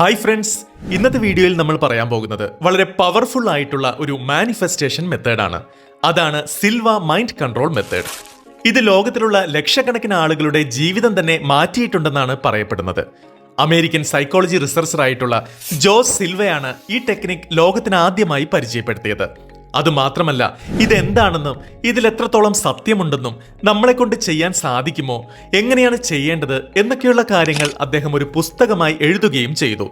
Hi friends ഇന്നത്തെ വീഡിയോയിൽ നമ്മൾ പറയാൻ പോകുന്നത് വളരെ പവർഫുൾ ആയിട്ടുള്ള ഒരു മാനിഫെസ്റ്റേഷൻ മെത്തേഡാണ് അതാണ് സിൽവ മൈൻഡ് കൺട്രോൾ മെത്തേഡ് ഇത് ലോകത്തിലുള്ള ലക്ഷക്കണക്കിന് ആളുകളുടെ ജീവിതം തന്നെ മാറ്റിയിട്ടുണ്ടെന്നാണ് പറയപ്പെടുന്നത്. അമേരിക്കൻ സൈക്കോളജി റിസർച്ചറായിട്ടുള്ള ജോസ് സിൽവയാണ് ഈ ടെക്നിക് ലോകത്തിന് ആദ്യമായി പരിചയപ്പെടുത്തിയത്. അതുമാത്രമല്ല ഇതെന്താണെന്നും ഇതിൽ എത്രത്തോളം സത്യമുണ്ടെന്നും നമ്മളെ കൊണ്ട് ചെയ്യാൻ സാധിക്കുമോ എങ്ങനെയാണ് ചെയ്യേണ്ടത് എന്നൊക്കെയുള്ള കാര്യങ്ങൾ അദ്ദേഹം ഒരു പുസ്തകമായി എഴുതുകയും ചെയ്തു.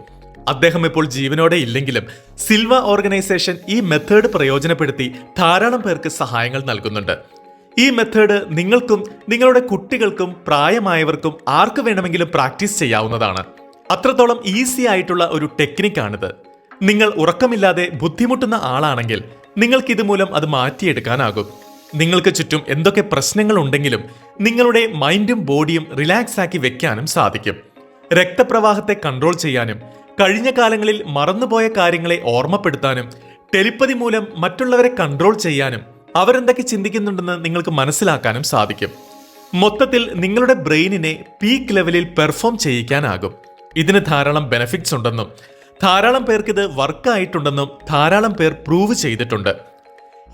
അദ്ദേഹം ഇപ്പോൾ ജീവനോടെ ഇല്ലെങ്കിലും സിൽവ ഓർഗനൈസേഷൻ ഈ മെത്തേഡ് പ്രയോജനപ്പെടുത്തി ധാരാളം പേർക്ക് സഹായങ്ങൾ നൽകുന്നുണ്ട്. ഈ മെത്തേഡ് നിങ്ങൾക്കും നിങ്ങളുടെ കുട്ടികൾക്കും പ്രായമായവർക്കും ആർക്ക് വേണമെങ്കിലും പ്രാക്ടീസ് ചെയ്യാവുന്നതാണ്. അത്രത്തോളം ഈസി ആയിട്ടുള്ള ഒരു ടെക്നിക്കാണിത്. നിങ്ങൾ ഉറക്കമില്ലാതെ ബുദ്ധിമുട്ടുന്ന ആളാണെങ്കിൽ നിങ്ങൾക്ക് ഇതുമൂലം അത് മാറ്റിയെടുക്കാനാകും. നിങ്ങൾക്ക് ചുറ്റും എന്തൊക്കെ പ്രശ്നങ്ങൾ ഉണ്ടെങ്കിലും നിങ്ങളുടെ മൈൻഡും ബോഡിയും റിലാക്സ് ആക്കി വെക്കാനും സാധിക്കും. രക്തപ്രവാഹത്തെ കൺട്രോൾ ചെയ്യാനും കഴിഞ്ഞ കാലങ്ങളിൽ മറന്നുപോയ കാര്യങ്ങളെ ഓർമ്മപ്പെടുത്താനും ടെലിപ്പതി മൂലം മറ്റുള്ളവരെ കൺട്രോൾ ചെയ്യാനും അവരെന്തൊക്കെ ചിന്തിക്കുന്നുണ്ടെന്ന് നിങ്ങൾക്ക് മനസ്സിലാക്കാനും സാധിക്കും. മൊത്തത്തിൽ നിങ്ങളുടെ ബ്രെയിനിനെ പീക്ക് ലെവലിൽ പെർഫോം ചെയ്യിക്കാനാകും. ഇതിന് ധാരാളം ബെനഫിറ്റ്സ് ഉണ്ടെന്നും ധാരാളം പേർക്ക് ഇത് വർക്കായിട്ടുണ്ടെന്നും ധാരാളം പേർ പ്രൂവ് ചെയ്തിട്ടുണ്ട്.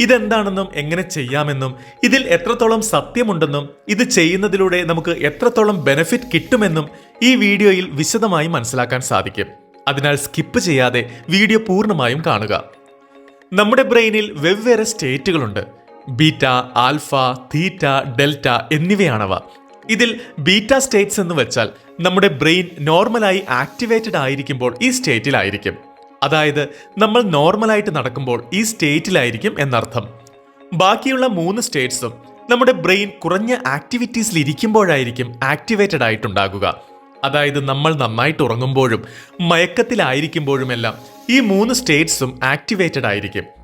ഇതെന്താണെന്നും എങ്ങനെ ചെയ്യാമെന്നും ഇതിൽ എത്രത്തോളം സത്യമുണ്ടെന്നും ഇത് ചെയ്യുന്നതിലൂടെ നമുക്ക് എത്രത്തോളം ബെനഫിറ്റ് കിട്ടുമെന്നും ഈ വീഡിയോയിൽ വിശദമായി മനസ്സിലാക്കാൻ സാധിക്കും. അതിനാൽ സ്കിപ്പ് ചെയ്യാതെ വീഡിയോ പൂർണമായും കാണുക. നമ്മുടെ ബ്രെയിനിൽ വെവ്വേറെ സ്റ്റേറ്റുകളുണ്ട്. ബീറ്റ ആൽഫ തീറ്റ ഡെൽറ്റ എന്നിവയാണവ. ഇതിൽ ബീറ്റ സ്റ്റേറ്റ്സ് എന്ന് വെച്ചാൽ നമ്മുടെ ബ്രെയിൻ നോർമലായി ആക്ടിവേറ്റഡ് ആയിരിക്കുമ്പോൾ ഈ സ്റ്റേറ്റിലായിരിക്കും. അതായത് നമ്മൾ നോർമലായിട്ട് നടക്കുമ്പോൾ ഈ സ്റ്റേറ്റിലായിരിക്കും എന്നർത്ഥം. ബാക്കിയുള്ള മൂന്ന് സ്റ്റേറ്റ്സും നമ്മുടെ ബ്രെയിൻ കുറഞ്ഞ ആക്ടിവിറ്റീസിൽ ഇരിക്കുമ്പോഴായിരിക്കും ആക്ടിവേറ്റഡ് ആയിട്ടുണ്ടാകുക. അതായത് നമ്മൾ നന്നായിട്ട് ഉറങ്ങുമ്പോഴും മയക്കത്തിലായിരിക്കുമ്പോഴുമെല്ലാം ഈ മൂന്ന് സ്റ്റേറ്റ്സും ആക്ടിവേറ്റഡ് ആയിരിക്കും.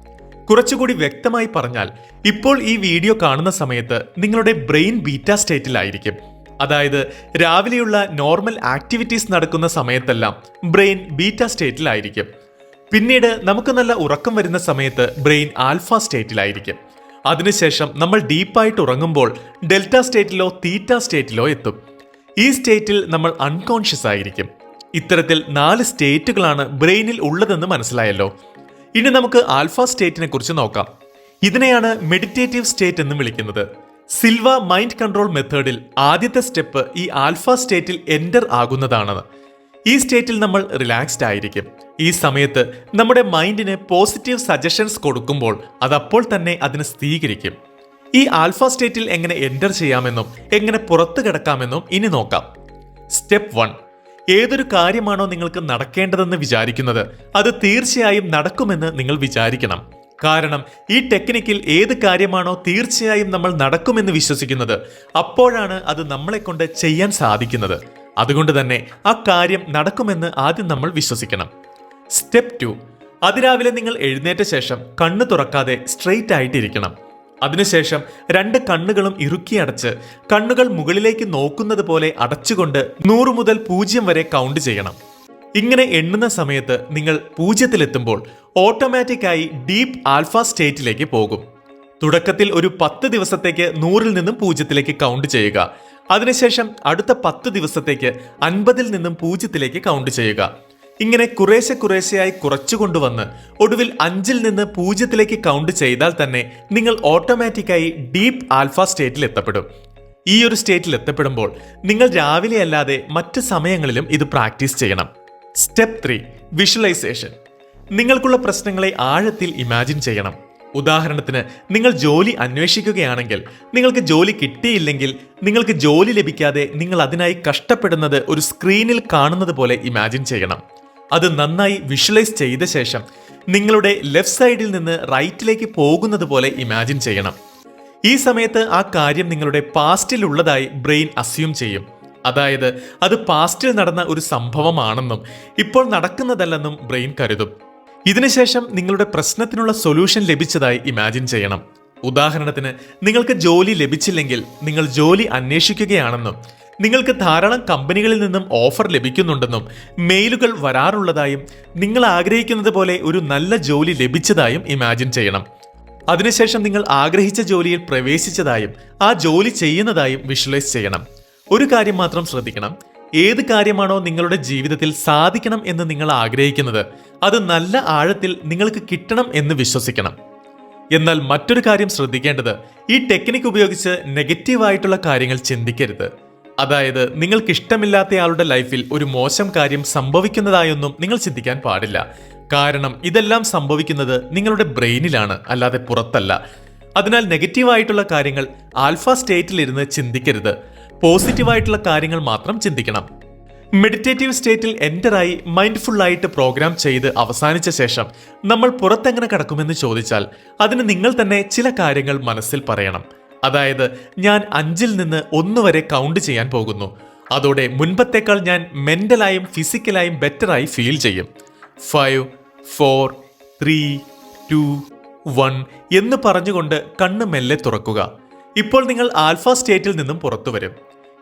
കുറച്ചുകൂടി വ്യക്തമായി പറഞ്ഞാൽ ഇപ്പോൾ ഈ വീഡിയോ കാണുന്ന സമയത്ത് നിങ്ങളുടെ ബ്രെയിൻ ബീറ്റ സ്റ്റേറ്റിലായിരിക്കും. അതായത് രാവിലെയുള്ള നോർമൽ ആക്ടിവിറ്റീസ് നടക്കുന്ന സമയത്തെല്ലാം ബ്രെയിൻ ബീറ്റ സ്റ്റേറ്റിലായിരിക്കും. പിന്നീട് നമുക്ക് നല്ല ഉറക്കം വരുന്ന സമയത്ത് ബ്രെയിൻ ആൽഫ സ്റ്റേറ്റിലായിരിക്കും. അതിനുശേഷം നമ്മൾ ഡീപ്പായിട്ട് ഉറങ്ങുമ്പോൾ ഡെൽറ്റ സ്റ്റേറ്റിലോ തീറ്റ സ്റ്റേറ്റിലോ എത്തും. ഈ സ്റ്റേറ്റിൽ നമ്മൾ അൺകോൺഷ്യസ് ആയിരിക്കും. ഇത്തരത്തിൽ നാല് സ്റ്റേറ്റുകളാണ് ബ്രെയിനിൽ ഉള്ളതെന്ന് മനസ്സിലായല്ലോ. ഇനി നമുക്ക് ആൽഫ സ്റ്റേറ്റിനെ കുറിച്ച് നോക്കാം. ഇതിനെയാണ് മെഡിറ്റേറ്റീവ് സ്റ്റേറ്റ് എന്ന് വിളിക്കുന്നത്. സിൽവ മൈൻഡ് കൺട്രോൾ മെത്തേഡിൽ ആദ്യത്തെ സ്റ്റെപ്പ് ഈ ആൽഫ സ്റ്റേറ്റിൽ എന്റർ ആകുന്നതാണ് ഈ സ്റ്റേറ്റിൽ നമ്മൾ റിലാക്സ്ഡ് ആയിരിക്കും. ഈ സമയത്ത് നമ്മുടെ മൈൻഡിന് പോസിറ്റീവ് സജഷൻസ് കൊടുക്കുമ്പോൾ അതപ്പോൾ തന്നെ അതിന് സ്ഥിരീകരിക്കും. ഈ ആൽഫ സ്റ്റേറ്റിൽ എങ്ങനെ എന്റർ ചെയ്യാമെന്നും എങ്ങനെ പുറത്തു കിടക്കാമെന്നും ഇനി നോക്കാം. Step one. ഏതൊരു കാര്യമാണോ നിങ്ങൾക്ക് നടക്കേണ്ടതെന്ന് വിചാരിക്കുന്നത് അത് തീർച്ചയായും നടക്കുമെന്ന് നിങ്ങൾ വിചാരിക്കണം. കാരണം ഈ ടെക്നിക്കിൽ ഏത് കാര്യമാണോ തീർച്ചയായും നമ്മൾ നടക്കുമെന്ന് വിശ്വസിക്കുന്നത് അപ്പോഴാണ് അത് നമ്മളെ കൊണ്ട് ചെയ്യാൻ സാധിക്കുന്നത്. അതുകൊണ്ട് തന്നെ ആ കാര്യം നടക്കുമെന്ന് ആദ്യം നമ്മൾ വിശ്വസിക്കണം. സ്റ്റെപ്പ് ടു അതിരാവിലെ നിങ്ങൾ എഴുന്നേറ്റ ശേഷം കണ്ണു തുറക്കാതെ സ്ട്രെയിറ്റ് ആയിട്ടിരിക്കണം. അതിനുശേഷം രണ്ട് കണ്ണുകളും ഇറുക്കി അടച്ച് കണ്ണുകൾ മുകളിലേക്ക് നോക്കുന്നത് പോലെ അടച്ചുകൊണ്ട് നൂറ് മുതൽ പൂജ്യം വരെ കൗണ്ട് ചെയ്യണം. ഇങ്ങനെ എണ്ണുന്ന സമയത്ത് നിങ്ങൾ പൂജ്യത്തിലെത്തുമ്പോൾ ഓട്ടോമാറ്റിക്കായി ഡീപ് ആൽഫ സ്റ്റേറ്റിലേക്ക് പോകും. തുടക്കത്തിൽ ഒരു പത്ത് ദിവസത്തേക്ക് നൂറിൽ നിന്നും പൂജ്യത്തിലേക്ക് കൗണ്ട് ചെയ്യുക. അതിനുശേഷം അടുത്ത പത്ത് ദിവസത്തേക്ക് അൻപതിൽ നിന്നും പൂജ്യത്തിലേക്ക് കൗണ്ട് ചെയ്യുക. ഇങ്ങനെ കുറേശ്ശെ കുറേശ്ശെയായി കുറച്ചു കൊണ്ടുവന്ന് ഒടുവിൽ അഞ്ചിൽ നിന്ന് പൂജ്യത്തിലേക്ക് കൗണ്ട് ചെയ്താൽ തന്നെ നിങ്ങൾ ഓട്ടോമാറ്റിക്കായി ഡീപ്പ് ആൽഫ സ്റ്റേറ്റിൽ എത്തപ്പെടും. ഈ ഒരു സ്റ്റേറ്റിൽ എത്തപ്പെടുമ്പോൾ നിങ്ങൾ രാവിലെ അല്ലാതെ മറ്റ് സമയങ്ങളിലും ഇത് പ്രാക്ടീസ് ചെയ്യണം. സ്റ്റെപ്പ് ത്രീ വിഷ്വലൈസേഷൻ നിങ്ങൾക്കുള്ള പ്രശ്നങ്ങളെ ആഴത്തിൽ ഇമാജിൻ ചെയ്യണം. ഉദാഹരണത്തിന് നിങ്ങൾ ജോലി അന്വേഷിക്കുകയാണെങ്കിൽ നിങ്ങൾക്ക് ജോലി കിട്ടിയില്ലെങ്കിൽ നിങ്ങൾക്ക് ജോലി ലഭിക്കാതെ നിങ്ങൾ അതിനായി കഷ്ടപ്പെടുന്നത് ഒരു സ്ക്രീനിൽ കാണുന്നത് പോലെ ഇമാജിൻ ചെയ്യണം. അത് നന്നായി വിഷ്വലൈസ് ചെയ്ത ശേഷം നിങ്ങളുടെ ലെഫ്റ്റ് സൈഡിൽ നിന്ന് റൈറ്റിലേക്ക് പോകുന്നത് പോലെ ഇമാജിൻ ചെയ്യണം. ഈ സമയത്ത് ആ കാര്യം നിങ്ങളുടെ പാസ്റ്റിൽ ഉള്ളതായി ബ്രെയിൻ അസ്യൂം ചെയ്യും. അതായത് അത് പാസ്റ്റിൽ നടന്ന ഒരു സംഭവമാണെന്നും ഇപ്പോൾ നടക്കുന്നതല്ലെന്നും ബ്രെയിൻ കരുതും. ഇതിനുശേഷം നിങ്ങളുടെ പ്രശ്നത്തിനുള്ള സൊല്യൂഷൻ ലഭിച്ചതായി ഇമാജിൻ ചെയ്യണം. ഉദാഹരണത്തിന് നിങ്ങൾക്ക് ജോലി ലഭിച്ചില്ലെങ്കിൽ നിങ്ങൾ ജോലി അന്വേഷിക്കുകയാണെന്നും നിങ്ങൾക്ക് ധാരാളം കമ്പനികളിൽ നിന്നും ഓഫർ ലഭിക്കുന്നുണ്ടെന്നും മെയിലുകൾ വരാറുള്ളതായും നിങ്ങൾ ആഗ്രഹിക്കുന്നത് പോലെ ഒരു നല്ല ജോലി ലഭിച്ചതായും ഇമാജിൻ ചെയ്യണം. അതിനുശേഷം നിങ്ങൾ ആഗ്രഹിച്ച ജോലിയിൽ പ്രവേശിച്ചതായും ആ ജോലി ചെയ്യുന്നതായും വിഷ്വലൈസ് ചെയ്യണം. ഒരു കാര്യം മാത്രം ശ്രദ്ധിക്കണം. ഏത് കാര്യമാണോ നിങ്ങളുടെ ജീവിതത്തിൽ സാധിക്കണം എന്ന് നിങ്ങൾ ആഗ്രഹിക്കുന്നത് അത് നല്ല ആഴത്തിൽ നിങ്ങൾക്ക് കിട്ടണം എന്ന് വിശ്വസിക്കണം. എന്നാൽ മറ്റൊരു കാര്യം ശ്രദ്ധിക്കേണ്ടത് ഈ ടെക്നിക്ക് ഉപയോഗിച്ച് നെഗറ്റീവായിട്ടുള്ള കാര്യങ്ങൾ ചിന്തിക്കരുത്. അതായത് നിങ്ങൾക്ക് ഇഷ്ടമില്ലാത്തയാളുടെ ലൈഫിൽ ഒരു മോശം കാര്യം സംഭവിക്കുന്നതായൊന്നും നിങ്ങൾ ചിന്തിക്കാൻ പാടില്ല. കാരണം ഇതെല്ലാം സംഭവിക്കുന്നത് നിങ്ങളുടെ ബ്രെയിനിലാണ് അല്ലാതെ പുറത്തല്ല. അതിനാൽ നെഗറ്റീവായിട്ടുള്ള കാര്യങ്ങൾ ആൽഫ സ്റ്റേറ്റിലിരുന്ന് ചിന്തിക്കരുത്. പോസിറ്റീവായിട്ടുള്ള കാര്യങ്ങൾ മാത്രം ചിന്തിക്കണം. മെഡിറ്റേറ്റീവ് സ്റ്റേറ്റിൽ എന്ററായി മൈൻഡ്ഫുൾ ആയിട്ട് പ്രോഗ്രാം ചെയ്ത് അവസാനിച്ച ശേഷം നമ്മൾ പുറത്തെങ്ങനെ കടക്കുമെന്ന് ചോദിച്ചാൽ അതിന് നിങ്ങൾ തന്നെ ചില കാര്യങ്ങൾ മനസ്സിൽ പറയണം. അതായത് ഞാൻ അഞ്ചിൽ നിന്ന് ഒന്ന് വരെ കൗണ്ട് ചെയ്യാൻ പോകുന്നു. അതോടെ മുൻപത്തേക്കാൾ ഞാൻ മെന്റലായും ഫിസിക്കലായും ബെറ്ററായി ഫീൽ ചെയ്യും. Five four three two one എന്ന് പറഞ്ഞുകൊണ്ട് കണ്ണ് മെല്ലെ തുറക്കുക. ഇപ്പോൾ നിങ്ങൾ ആൽഫ സ്റ്റേറ്റിൽ നിന്നും പുറത്തു വരും.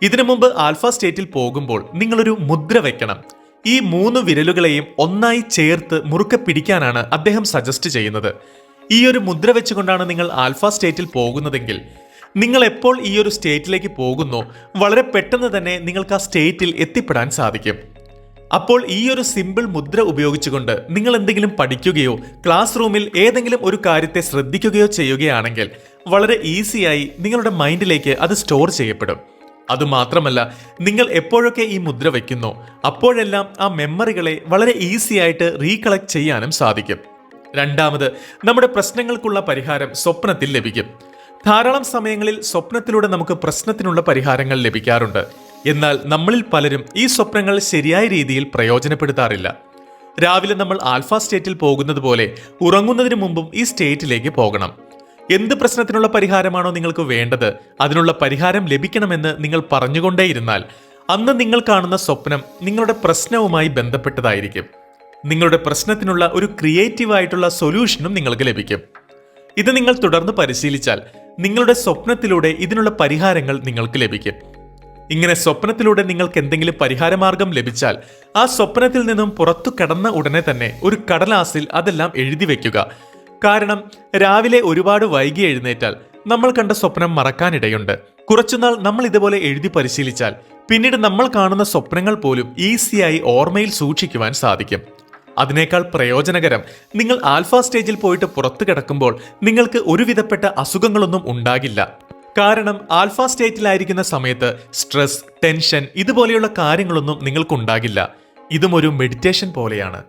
ഇതിനു മുമ്പ് ആൽഫ സ്റ്റേറ്റിൽ പോകുമ്പോൾ നിങ്ങളൊരു മുദ്ര വെക്കണം. ഈ മൂന്ന് വിരലുകളെയും ഒന്നായി ചേർത്ത് മുറുക്കെ പിടിക്കാനാണ് അദ്ദേഹം സജസ്റ്റ് ചെയ്യുന്നത്. ഈ ഒരു മുദ്ര വെച്ചുകൊണ്ടാണ് നിങ്ങൾ ആൽഫ സ്റ്റേറ്റിൽ പോകുന്നതെങ്കിൽ നിങ്ങൾ എപ്പോൾ ഈ ഒരു സ്റ്റേറ്റിലേക്ക് പോകുന്നോ വളരെ പെട്ടെന്ന് തന്നെ നിങ്ങൾക്ക് ആ സ്റ്റേറ്റിൽ എത്തിപ്പെടാൻ സാധിക്കും. അപ്പോൾ ഈ ഒരു സിമ്പിൾ മുദ്ര ഉപയോഗിച്ചുകൊണ്ട് നിങ്ങൾ എന്തെങ്കിലും പഠിക്കുകയോ ക്ലാസ് റൂമിൽ ഏതെങ്കിലും ഒരു കാര്യത്തെ ശ്രദ്ധിക്കുകയോ ചെയ്യുകയാണെങ്കിൽ വളരെ ഈസിയായി നിങ്ങളുടെ മൈൻഡിലേക്ക് അത് സ്റ്റോർ ചെയ്യപ്പെടും. അതുമാത്രമല്ല നിങ്ങൾ എപ്പോഴൊക്കെ ഈ മുദ്ര വയ്ക്കുന്നോ അപ്പോഴെല്ലാം ആ മെമ്മറികളെ വളരെ ഈസിയായിട്ട് റീകളക്ട് ചെയ്യാനും സാധിക്കും. രണ്ടാമത് നമ്മുടെ പ്രശ്നങ്ങൾക്കുള്ള പരിഹാരം സ്വപ്നത്തിൽ ലഭിക്കും. ധാരാളം സമയങ്ങളിൽ സ്വപ്നത്തിലൂടെ നമുക്ക് പ്രശ്നത്തിനുള്ള പരിഹാരങ്ങൾ ലഭിക്കാറുണ്ട്. എന്നാൽ നമ്മളിൽ പലരും ഈ സ്വപ്നങ്ങൾ ശരിയായ രീതിയിൽ പ്രയോജനപ്പെടുത്താറില്ല. രാവിലെ നമ്മൾ ആൽഫ സ്റ്റേറ്റിൽ പോകുന്നത് പോലെ ഉറങ്ങുന്നതിന് മുമ്പും ഈ സ്റ്റേറ്റിലേക്ക് പോകണം. എന്ത് പ്രശ്നത്തിനുള്ള പരിഹാരമാണോ നിങ്ങൾക്ക് വേണ്ടത് അതിനുള്ള പരിഹാരം ലഭിക്കണമെന്ന് നിങ്ങൾ പറഞ്ഞുകൊണ്ടേയിരുന്നാൽ അന്ന് നിങ്ങൾ കാണുന്ന സ്വപ്നം നിങ്ങളുടെ പ്രശ്നവുമായി ബന്ധപ്പെട്ടതായിരിക്കും. നിങ്ങളുടെ പ്രശ്നത്തിനുള്ള ഒരു ക്രിയേറ്റീവ് ആയിട്ടുള്ള സൊല്യൂഷനും നിങ്ങൾക്ക് ലഭിക്കും. ഇത് നിങ്ങൾ തുടർന്ന് പരിശീലിച്ചാൽ നിങ്ങളുടെ സ്വപ്നത്തിലൂടെ ഇതിനുള്ള പരിഹാരങ്ങൾ നിങ്ങൾക്ക് ലഭിക്കും. ഇങ്ങനെ സ്വപ്നത്തിലൂടെ നിങ്ങൾക്ക് എന്തെങ്കിലും പരിഹാരമാർഗം ലഭിച്ചാൽ ആ സ്വപ്നത്തിൽ നിന്നും പുറത്തു കടന്ന ഉടനെ തന്നെ ഒരു കടലാസിൽ അതെല്ലാം എഴുതി വെക്കുക. കാരണം രാവിലെ ഒരുപാട് വൈകി എഴുന്നേറ്റാൽ നമ്മൾ കണ്ട സ്വപ്നം മറക്കാനിടയുണ്ട്. കുറച്ചുനാൾ നമ്മൾ ഇതുപോലെ എഴുതി പരിശീലിച്ചാൽ പിന്നീട് നമ്മൾ കാണുന്ന സ്വപ്നങ്ങൾ പോലും ഈസിയായി ഓർമ്മയിൽ സൂക്ഷിക്കുവാൻ സാധിക്കും. അതിനേക്കാൾ പ്രയോജനകരം. നിങ്ങൾ ആൽഫ സ്റ്റേജിൽ പോയിട്ട് പുറത്തു കിടക്കുമ്പോൾ നിങ്ങൾക്ക് ഒരുവിധപ്പെട്ട അസുഖങ്ങളൊന്നും ഉണ്ടാകില്ല. കാരണം ആൽഫ സ്റ്റേറ്റിലായിരിക്കുന്ന സമയത്ത് സ്ട്രെസ് ടെൻഷൻ ഇതുപോലെയുള്ള കാര്യങ്ങളൊന്നും നിങ്ങൾക്കുണ്ടാകില്ല. ഇതും ഒരു മെഡിറ്റേഷൻ പോലെയാണ്.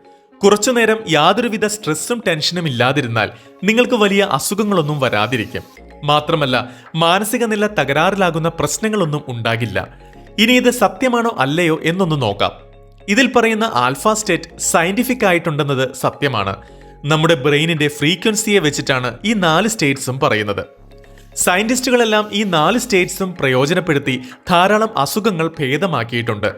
കുറച്ചുനേരം യാതൊരുവിധ സ്ട്രെസ്സും ടെൻഷനും ഇല്ലാതിരുന്നാൽ നിങ്ങൾക്ക് വലിയ അസുഖങ്ങളൊന്നും വരാതിരിക്കും. മാത്രമല്ല മാനസിക നില തകരാറിലാകുന്ന പ്രശ്നങ്ങളൊന്നും ഉണ്ടാകില്ല. ഇനി ഇത് സത്യമാണോ അല്ലയോ എന്നൊന്ന് നോക്കാം. ഇതിൽ പറയുന്ന ആൽഫ സ്റ്റേറ്റ് സയന്റിഫിക് ആയിട്ടുണ്ടെന്നത് സത്യമാണ്. നമ്മുടെ ബ്രെയിനിന്റെ ഫ്രീക്വൻസിയെ വെച്ചിട്ടാണ് ഈ നാല് സ്റ്റേറ്റ്സും പറയുന്നത്. സയന്റിസ്റ്റുകളെല്ലാം ഈ നാല് സ്റ്റേറ്റ്സും പ്രയോജനപ്പെടുത്തി ധാരാളം അസുഖങ്ങൾ ഭേദമാക്കിയിട്ടുണ്ട്.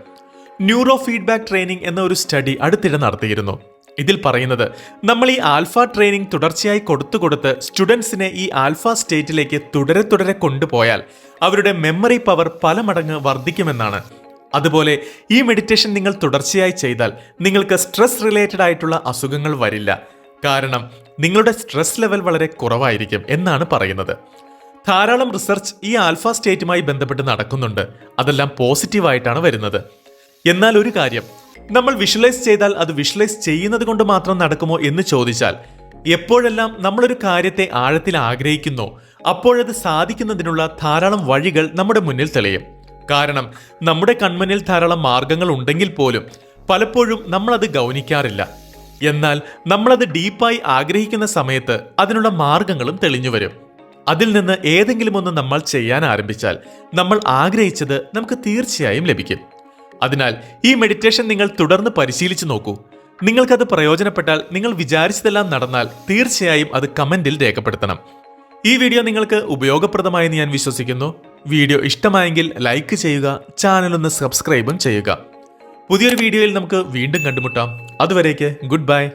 ന്യൂറോ ഫീഡ്ബാക്ക് ട്രെയിനിങ് എന്ന ഒരു സ്റ്റഡി അടുത്തിടെ നടത്തിയിരുന്നു. ഇതിൽ പറയുന്നത് നമ്മൾ ഈ ആൽഫ ട്രെയിനിങ് തുടർച്ചയായി കൊടുത്തു കൊടുത്ത് സ്റ്റുഡൻസിനെ ഈ ആൽഫ സ്റ്റേറ്റിലേക്ക് തുടരെ തുടരെ കൊണ്ടുപോയാൽ അവരുടെ മെമ്മറി പവർ പല മടങ്ങ് വർദ്ധിക്കുമെന്നാണ്. അതുപോലെ ഈ മെഡിറ്റേഷൻ നിങ്ങൾ തുടർച്ചയായി ചെയ്താൽ നിങ്ങൾക്ക് സ്ട്രെസ് റിലേറ്റഡ് ആയിട്ടുള്ള അസുഖങ്ങൾ വരില്ല. കാരണം നിങ്ങളുടെ സ്ട്രെസ് ലെവൽ വളരെ കുറവായിരിക്കും എന്നാണ് പറയുന്നത്. ധാരാളം റിസർച്ച് ഈ ആൽഫ സ്റ്റേറ്റുമായി ബന്ധപ്പെട്ട് നടക്കുന്നുണ്ട്. അതെല്ലാം പോസിറ്റീവായിട്ടാണ് വരുന്നത്. എന്നാൽ ഒരു കാര്യം നമ്മൾ വിഷ്വലൈസ് ചെയ്താൽ അത് വിഷ്വലൈസ് ചെയ്യുന്നത് കൊണ്ട് മാത്രം നടക്കുമോ എന്ന് ചോദിച്ചാൽ എപ്പോഴെല്ലാം നമ്മളൊരു കാര്യത്തെ ആഴത്തിൽ ആഗ്രഹിക്കുന്നോ അപ്പോഴത് സാധിക്കുന്നതിനുള്ള ധാരാളം വഴികൾ നമ്മുടെ മുന്നിൽ തെളിയും. കാരണം നമ്മുടെ കൺമുന്നിൽ ധാരാളം മാർഗങ്ങൾ ഉണ്ടെങ്കിൽ പോലും പലപ്പോഴും നമ്മളത് ഗൗനിക്കാറില്ല. എന്നാൽ നമ്മളത് ഡീപ്പായി ആഗ്രഹിക്കുന്ന സമയത്ത് അതിനുള്ള മാർഗങ്ങളും തെളിഞ്ഞു വരും. അതിൽ നിന്ന് ഏതെങ്കിലും ഒന്ന് നമ്മൾ ചെയ്യാൻ ആരംഭിച്ചാൽ നമ്മൾ ആഗ്രഹിച്ചത് നമുക്ക് തീർച്ചയായും ലഭിക്കും. അതിനാൽ ഈ മെഡിറ്റേഷൻ നിങ്ങൾ തുടർന്ന് പരിശീലിച്ചു നോക്കൂ. നിങ്ങൾക്കത് പ്രയോജനപ്പെട്ടാൽ നിങ്ങൾ വിചാരിച്ചതെല്ലാം നടന്നാൽ തീർച്ചയായും അത് കമന്റിൽ രേഖപ്പെടുത്തണം. ഈ വീഡിയോ നിങ്ങൾക്ക് ഉപയോഗപ്രദമായെന്ന് ഞാൻ വിശ്വസിക്കുന്നു. വീഡിയോ ഇഷ്ടമായെങ്കിൽ ലൈക്ക് ചെയ്യുക ചാനൽ ഒന്ന് സബ്സ്ക്രൈബും ചെയ്യുക. പുതിയൊരു വീഡിയോയിൽ നമുക്ക് വീണ്ടും കണ്ടുമുട്ടാം. അതുവരേക്ക് ഗുഡ് ബൈ